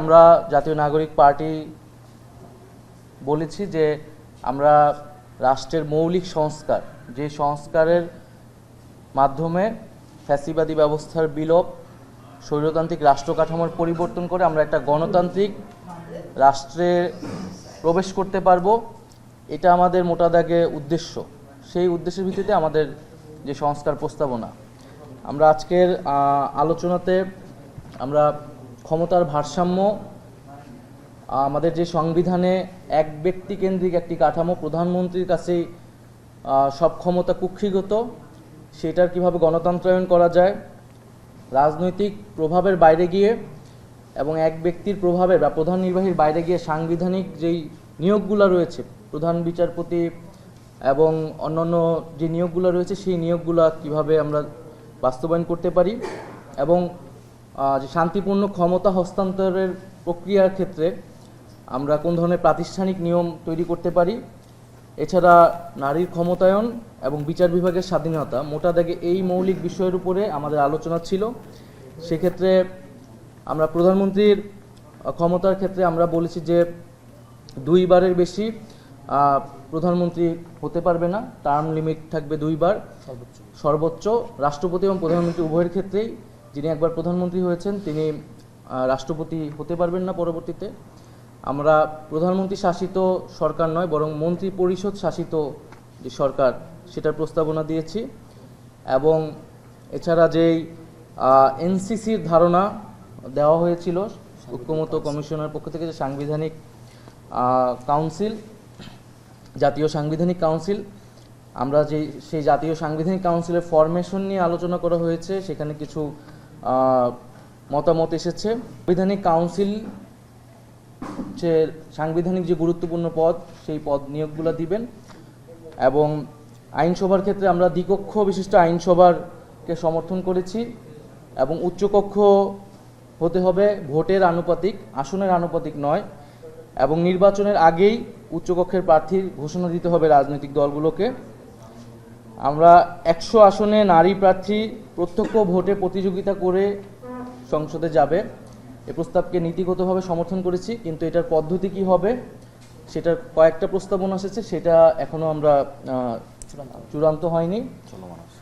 আমরা জাতীয় নাগরিক পার্টি বলেছি যে আমরা রাষ্ট্রের মৌলিক সংস্কার, যে সংস্কারের মাধ্যমে ফ্যাসিবাদী ব্যবস্থার বিলোপ, স্বৈরতান্ত্রিক রাষ্ট্র কাঠামোর পরিবর্তন করে আমরা একটা গণতান্ত্রিক রাষ্ট্রে প্রবেশ করতে পারব, এটা আমাদের মোটা দাগে উদ্দেশ্য। সেই উদ্দেশ্যের ভিত্তিতে আমাদের যে সংস্কার প্রস্তাবনা। আমরা আজকের আলোচনাতে আমরা ক্ষমতার ভারসাম্য আমাদের যে সংবিধানে এক ব্যক্তি কেন্দ্রিক একটি কাঠামো প্রধানমন্ত্রীর আহ, সব ক্ষমতা কুক্ষিগত সেটার কীভাবে গণতন্ত্রায়ন করা যায় রাজনৈতিক প্রভাবের বাইরে গিয়ে এবং এক ব্যক্তির প্রভাবে বা প্রধান নির্বাহীর বাইরে গিয়ে সাংবিধানিক যেই নিয়োগগুলো রয়েছে প্রধান বিচারপতি এবং অন্যান্য যে নিয়োগগুলো রয়েছে সেই নিয়োগগুলো কীভাবে আমরা বাস্তবায়ন করতে পারি এবং যে শান্তিপূর্ণ ক্ষমতা হস্তান্তরের প্রক্রিয়ার ক্ষেত্রে আমরা কোন ধরনের প্রাতিষ্ঠানিক নিয়ম তৈরি করতে পারি? এছাড়া নারীর ক্ষমতায়ন এবং বিচার বিভাগের স্বাধীনতা মোটা দাগে এই মৌলিক বিষয়ের উপরে আমাদের আলোচনা ছিল। সেক্ষেত্রে আমরা প্রধানমন্ত্রীর ক্ষমতার ক্ষেত্রে আমরা বলেছি যে দুইবারের বেশি প্রধানমন্ত্রী হতে পারবে না। টার্ম লিমিট থাকবে দুইবার। সর্বোচ্চ রাষ্ট্রপতি এবং প্রধানমন্ত্রী উভয়ের ক্ষেত্রেই যিনি একবার প্রধানমন্ত্রী হয়েছেন তিনি রাষ্ট্রপতি হতে পারবেন না পরবর্তীতে। আমরা প্রধানমন্ত্রী শাসিত সরকার নয় বরং মন্ত্রী পরিষদ শাসিত যে সরকার সেটার প্রস্তাবনা দিয়েছি। এবং এছাড়া যেই এনসিসির ধারণা দেওয়া হয়েছিল ঐক্যমত কমিশনের পক্ষ থেকে যে সাংবিধানিক কাউন্সিল জাতীয় সাংবিধানিক কাউন্সিল আমরা যে সেই জাতীয় সাংবিধানিক কাউন্সিলের ফরমেশন নিয়ে আলোচনা করা হয়েছে সেখানে কিছু মতামত এসেছে। সাংবিধানিক কাউন্সিল যে সাংবিধানিক যে গুরুত্বপূর্ণ পদ, সেই পদ নিয়োগগুলো দিবেন এবং আইনসভার ক্ষেত্রে আমরা দ্বিকক্ষ বিশিষ্ট আইনসভারকে সমর্থন করেছি এবং উচ্চকক্ষ হতে হবে ভোটের আনুপাতিক, আসনের আনুপাতিক নয় এবং নির্বাচনের আগেই উচ্চকক্ষের প্রার্থীর ঘোষণা দিতে হবে রাজনৈতিক দলগুলোকে। আমরা একশো আসনে নারী প্রার্থী প্রত্যক্ষ ভোটে প্রতিযোগিতা করে সংসদে যাবে। এ প্রস্তাবকে নীতিগতভাবে সমর্থন করেছি কিন্তু এটার পদ্ধতি কি হবে সেটার কয়েকটা প্রস্তাবনা এসেছে সেটা এখনও আমরা চূড়ান্ত হয়নি।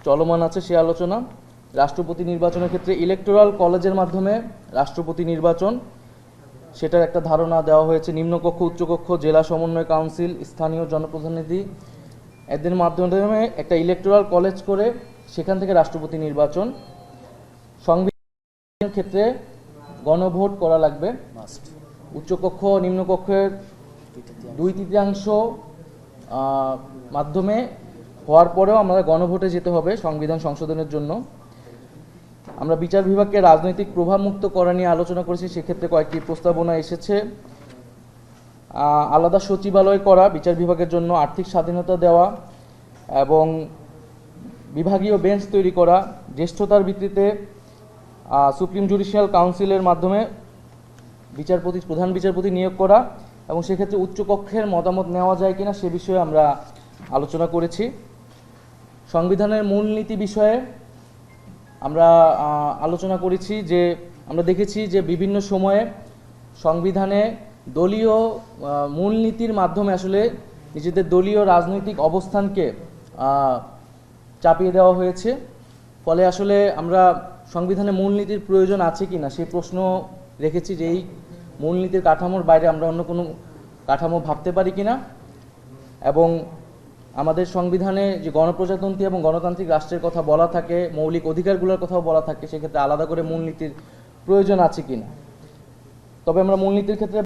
চলমান আছে। সে আলোচনা। রাষ্ট্রপতি নির্বাচনের ক্ষেত্রে ইলেকটোরাল কলেজের মাধ্যমে রাষ্ট্রপতি নির্বাচন সেটার একটা ধারণা দেওয়া হয়েছে। নিম্নকক্ষ উচ্চকক্ষ জেলা সমন্বয় কাউন্সিল স্থানীয় জনপ্রতিনিধি এদের মাধ্যমে একটা ইলেকটোরাল কলেজ করে সেখান থেকে রাষ্ট্রপতি নির্বাচন। সংবিধানের ক্ষেত্রে গণভোট করা লাগবে। উচ্চকক্ষ নিম্নকক্ষের দুই তৃতীয়াংশ মাধ্যমে হওয়ার পরেও আমরা গণভোটে যেতে হবে সংবিধান সংশোধনের জন্য। আমরা বিচার বিভাগকে রাজনৈতিক প্রভাব মুক্ত করা নিয়ে আলোচনা করেছি সেক্ষেত্রে কয়েকটি প্রস্তাবনা এসেছে। আলাদা সচিবালয় করা, বিচার বিভাগের জন্য আর্থিক স্বাধীনতা দেওয়া এবং বিভাগীয় বেঞ্চ তৈরি করা, জ্যেষ্ঠতার ভিত্তিতে সুপ্রিম জুডিশিয়াল কাউন্সিলের মাধ্যমে বিচারপতি প্রধান বিচারপতি নিয়োগ করা এবং সেক্ষেত্রে উচ্চকক্ষের মতামত নেওয়া যায় কিনা সে বিষয়ে আমরা আলোচনা করেছি। সংবিধানের মূলনীতি বিষয়ে আমরা আলোচনা করেছি যে, আমরা দেখেছি যে বিভিন্ন সময়ে সংবিধানে দলীয় মূলনীতির মাধ্যমে আসলে নিজেদের দলীয় রাজনৈতিক অবস্থানকে চাপিয়ে দেওয়া হয়েছে। ফলে আসলে আমরা সংবিধানে মূলনীতির প্রয়োজন আছে কি না সেই প্রশ্ন রেখেছি যে এই মূলনীতির কাঠামোর বাইরে আমরা অন্য কোনো কাঠামো ভাবতে পারি কি না এবং আমাদের সংবিধানে যে গণপ্রজাতন্ত্রী এবং গণতান্ত্রিক রাষ্ট্রের কথা বলা থাকে, মৌলিক অধিকারগুলোর কথাও বলা থাকে, সেক্ষেত্রে আলাদা করে মূলনীতির প্রয়োজন আছে কি না তবে আমরা মূলনীতির ক্ষেত্রে